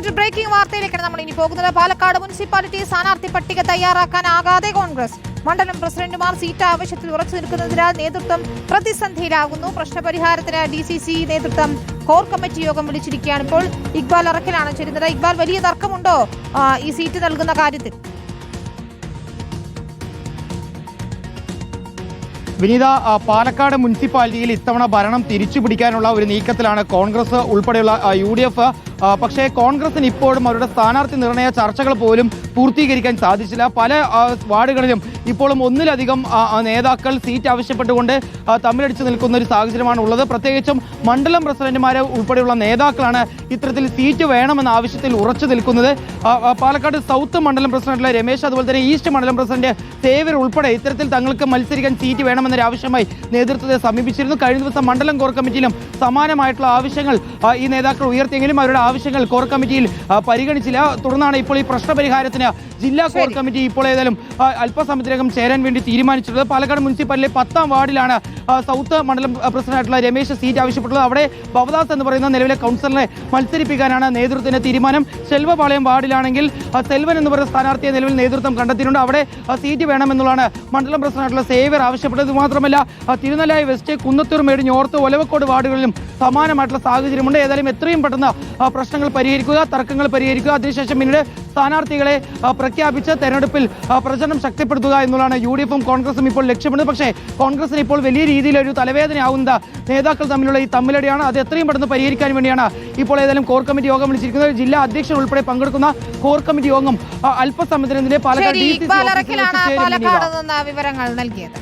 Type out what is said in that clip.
Reporter breaking വാർത്തയിലേക്കാണ് നമ്മൾ ഇനി പോകുന്നത്. പാലക്കാട് മുനിസിപ്പാലിറ്റി സ്ഥാനാർത്ഥി പട്ടിക തയ്യാറാക്കാനാകാതെ കോൺഗ്രസ്. മണ്ഡലം പ്രസിഡന്റുമാർ സീറ്റ് ആവശ്യത്തിൽ ഉറച്ചു നിൽക്കുന്നതിനാൽ നേതൃത്വം പ്രതിസന്ധിയിലാകുന്നു. പ്രശ്നപരിഹാരത്തിന് ഡി സി സി നേതൃത്വം കോർ കമ്മിറ്റി യോഗം വിളിച്ചിരിക്കുകയാണ്. ഇപ്പോൾ ഇക്ബാൽ അറക്കിലാണ് ചേരുന്നത്. ഇക്ബാൽ വലിയ തർക്കമുണ്ടോ ഈ സീറ്റ് നൽകുന്ന കാര്യത്തിൽ? വിനീത പാലക്കാട് മുനിസിപ്പാലിറ്റിയിൽ ഇത്തവണ ഭരണം തിരിച്ചു പിടിക്കാനുള്ള ഒരു നീക്കത്തിലാണ് കോൺഗ്രസ് ഉൾപ്പെടെയുള്ള യു ഡി എഫ് പക്ഷേ കോൺഗ്രസിന് ഇപ്പോഴും അവരുടെ സ്ഥാനാർത്ഥി നിർണയ ചർച്ചകൾ പോലും പൂർത്തീകരിക്കാൻ സാധിച്ചില്ല. പല വാർഡുകളിലും ഇപ്പോഴും ഒന്നിലധികം നേതാക്കൾ സീറ്റ് ആവശ്യപ്പെട്ടുകൊണ്ട് തമ്മിലടിച്ചു നിൽക്കുന്ന ഒരു സാഹചര്യമാണ് ഉള്ളത്. പ്രത്യേകിച്ചും മണ്ഡലം പ്രസിഡന്റുമാരെ ഉൾപ്പെടെയുള്ള നേതാക്കളാണ് ഇത്തരത്തിൽ സീറ്റ് വേണമെന്ന ആവശ്യത്തിൽ ഉറച്ചു നിൽക്കുന്നത്. പാലക്കാട് സൗത്ത് മണ്ഡലം പ്രസിഡന്റിലെ രമേശ് അതുപോലെ തന്നെ ഈസ്റ്റ് മണ്ഡലം പ്രസിഡന്റ് സേവർ ഉൾപ്പെടെ ഇത്തരത്തിൽ തങ്ങൾക്ക് മത്സരിക്കാൻ സീറ്റ് വേണമെന്നൊരു ആവശ്യമായി നേതൃത്വത്തെ സമീപിച്ചിരുന്നു. കഴിഞ്ഞ ദിവസം മണ്ഡലം കോർ കമ്മിറ്റിയിലും സമാനമായിട്ടുള്ള ആവശ്യങ്ങൾ ഈ നേതാക്കൾ ഉയർത്തിയെങ്കിലും അവരുടെ ആവശ്യങ്ങൾ കോർ കമ്മിറ്റിയിൽ പരിഗണിച്ചില്ല. തുടർന്നാണ് ഇപ്പോൾ ഈ പ്രശ്നപരിഹാരത്തിന് ജില്ലാ കോർ കമ്മിറ്റി ഇപ്പോൾ ഏതായാലും അല്പസമയത്തിനകം ചേരാൻ വേണ്ടി തീരുമാനിച്ചിട്ടുള്ളത്. പാലക്കാട് മുനിസിപ്പാലിലെ പത്താം വാർഡിലാണ് സൗത്ത് മണ്ഡലം പ്രസിഡന്റായിട്ടുള്ള രമേശ് സീറ്റ് ആവശ്യപ്പെട്ടുള്ളത് അവിടെ ഭവദാസ് എന്ന് പറയുന്ന നിലവിലെ കൗൺസിലറെ മത്സരിപ്പിക്കാനാണ് നേതൃത്വത്തിന്റെ തീരുമാനം. ശെൽവപാളയം വാർഡിലാണെങ്കിൽ സെൽവൻ എന്ന് പറയുന്ന സ്ഥാനാർത്ഥിയെ നിലവിൽ നേതൃത്വം കണ്ടെത്തിയിട്ടുണ്ട്. അവിടെ സീറ്റ് വേണമെന്നുള്ളതാണ് മണ്ഡലം പ്രസിഡന്റായിട്ടുള്ള സേവ്യർ ആവശ്യപ്പെട്ടത്. മാത്രമല്ല തിരുനെല്ലായി വെസ്റ്റ് കുന്നത്തൂർ മേടി നോർത്ത് ഒലവക്കോട് വാർഡുകളിലും സമാനമായിട്ടുള്ള സാഹചര്യമുണ്ട്. ഏതായാലും എത്രയും പെട്ടെന്ന് പ്രശ്നങ്ങൾ പരിഹരിക്കുക തർക്കങ്ങൾ പരിഹരിക്കുക അതിനുശേഷം പിന്നീട് സ്ഥാനാർത്ഥികളെ പ്രഖ്യാപിച്ച് തെരഞ്ഞെടുപ്പിൽ പ്രചരണം ശക്തിപ്പെടുത്തുക എന്നുള്ളതാണ് യു ഡി എഫും കോൺഗ്രസും ഇപ്പോൾ ലക്ഷ്യമിടുന്നത്. പക്ഷേ കോൺഗ്രസിന് ഇപ്പോൾ വലിയ രീതിയിലൊരു തലവേദനയാവുന്ന നേതാക്കൾ തമ്മിലുള്ള ഈ തമ്മിലടിയാണ്. അത് എത്രയും പെട്ടെന്ന് പരിഹരിക്കാൻ വേണ്ടിയാണ് ഇപ്പോൾ ഏതായാലും കോർ കമ്മിറ്റി യോഗം വിളിച്ചിരിക്കുന്നത്. ജില്ലാ അധ്യക്ഷൻ ഉൾപ്പെടെ പങ്കെടുക്കുന്ന കോർ കമ്മിറ്റി യോഗം അല്പസമയത്തിനെതിരെ പാലക്കാട് ഡി സി വിവരങ്ങൾ നൽകിയത്.